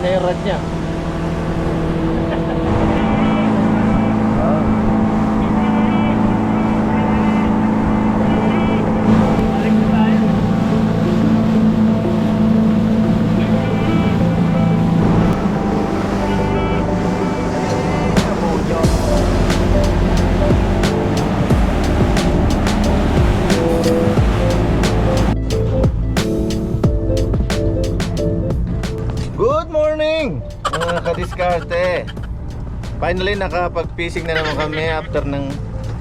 niya yung rod niya? Finally nakapag-fishing na naman kami after ng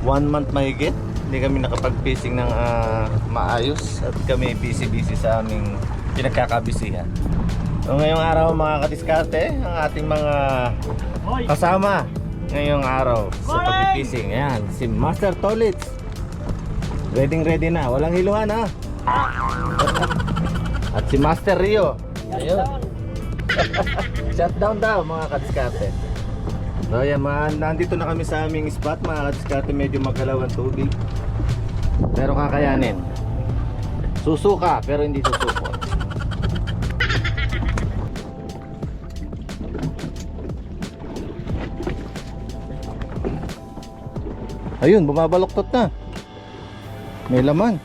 one month mahigit. Hindi kami nakapag-fishing ng ah, maayos At kami busy-busy sa aming pinagkakabisihan. So ngayong araw mga kadiskarte Ang ating mga kasama ngayong araw sa pag-fishing Ayan, si Master Tolitz. Ready ready na, walang hiluhan ha At si Master Rio. Ayun. Shutdown daw mga kadiskarte. So yan, mga, nandito na kami sa aming spot mga kadiskarte. Medyo magalaw ang tubig. Pero kakayanin. Susuka pero hindi susuko. Ayun, bumabaloktot na. May laman.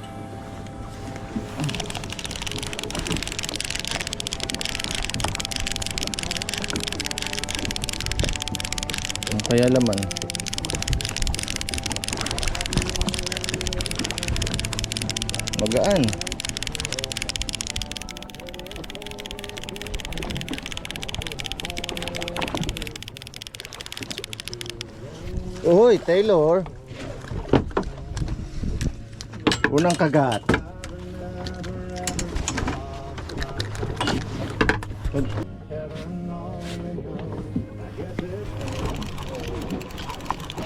Kaya laman? Magaan. Uy, Taylor. Unang kagat.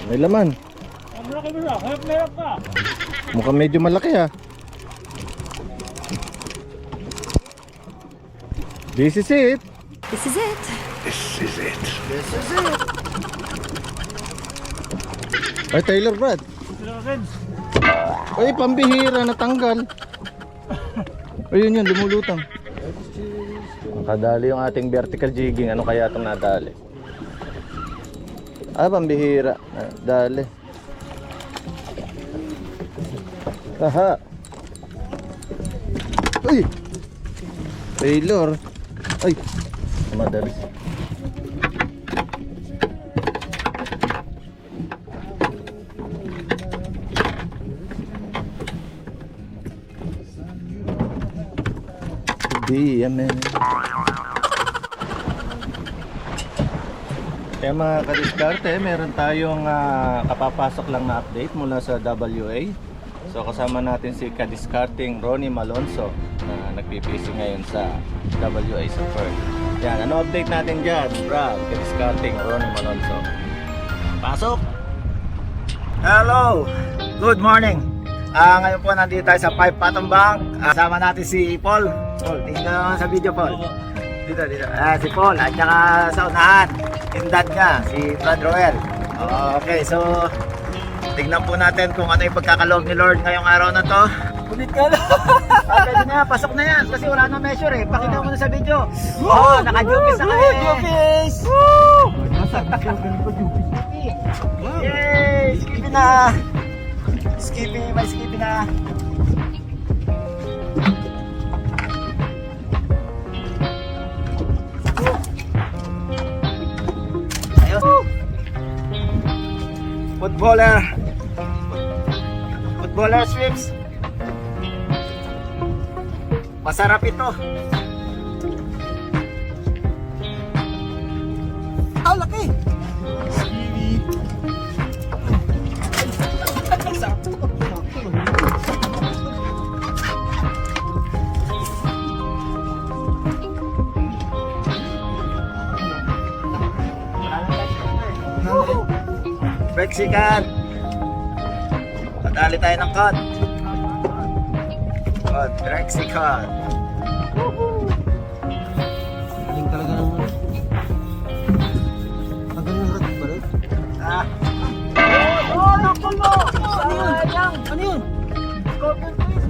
May laman. Ang laki mo na, hirap na hirap ka. Mukhang medyo malaki ah. This is it. This is it. Ay, Taylor Brad. Ay, pambihira, natanggal. Ayun yun, lumulutang. Nakadali yung ating vertical jigging. Ano kaya itong nadali? Ah, pambihira. Dali. Aha. Ay! Taylor. Ay! Madali. Be Kaya mga kadiskarte, meron tayong ah, kapapasok lang na update mula sa WA. So kasama natin si kadiskarting Ronnie Malonzo na nagpipisi ngayon sa WA Super. Yan, ano update natin dyan? Brad, kadiskarting Ronnie Malonzo. Pasok! Hello! Good morning! Ah, ngayon po nandito tayo sa Pipe Patambang. Ah, Kasama natin si Paul. Paul, tingnan naman sa video, Paul. Dito, dito. Ah, si Paul. At saka sa unahan, yung dad niya, si Brad Roel. Okay, so tignan po natin kung ano yung pagkakalog ni Lord ngayong araw na to. Kulit ka lang. ah, pwede na, pasok na yan. Kasi wala nang measure eh. Pakita mo na sa video. Oh, naka-jupis na kami. Jupis! Woo! Yay! Skippy na! Skippy, may skippy na! Footballer! Footballer swims! Masarap ito! Mexican. Padali tayo ng cod. Cod, Mexican. Galing talaga ng ano. Tagal ng rat ba rin? Ah, Oh, naku mo! Ano yun? Ano yun? scorpion twist.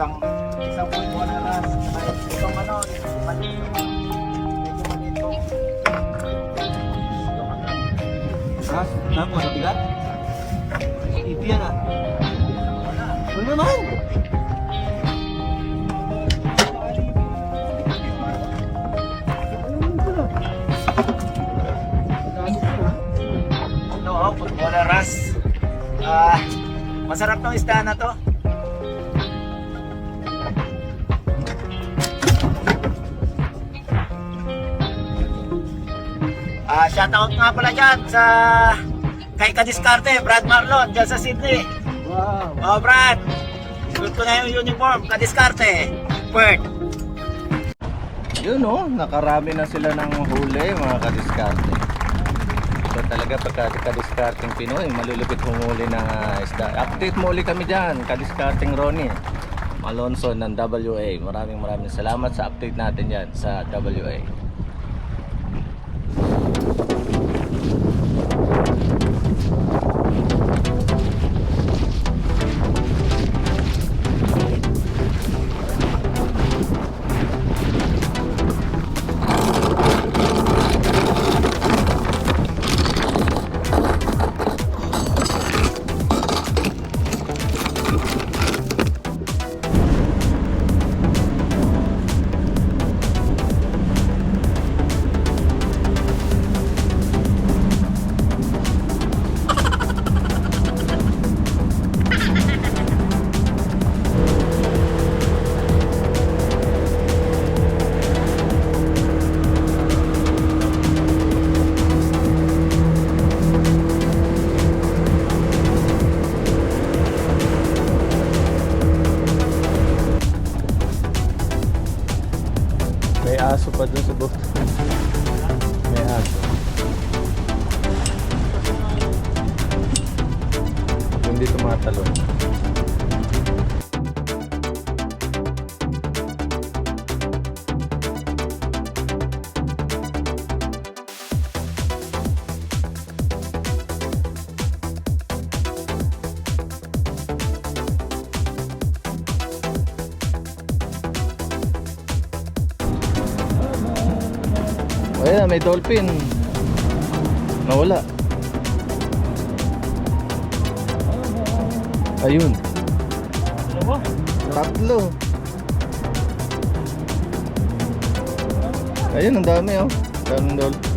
Isang, isang mo na ras. Itong ano, maliit. Medyo maliit to. Ha? Nako, nabigat? Ipi yan ah. Ano naman? Ito, oh, ras. Ah, masarap tong isda na to. Ah, shoutout nga pala dyan sa kay Kadiskarte, Brad Marlon, dyan sa Sydney. Wow. Oh, Brad. Suot ko na yung uniform, Kadiskarte. Perth. Yun oh, nakarami na sila ng huli mga kadiskarte. So talaga pagka kadiskarting Pinoy, malulupit humuli ng ah, isda. Update mo ulit kami dyan, kadiskarting Ronnie. Alonso ng WA. Maraming maraming salamat sa update natin yan sa WA. May aso pa dun sa boat. May aso. Hindi tumatalon. Ayan, may dolphin. Nawala. Ayun, Ano tatlo. Ayun, ang dami oh. Daming dolphin.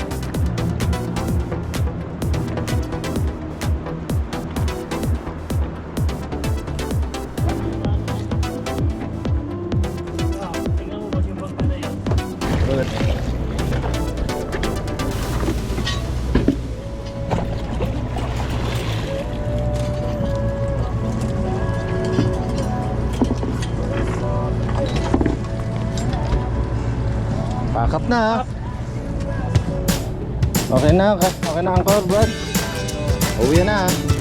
Pakap na ha. Okay na, okay na ang core, Brad. Uwi na ha.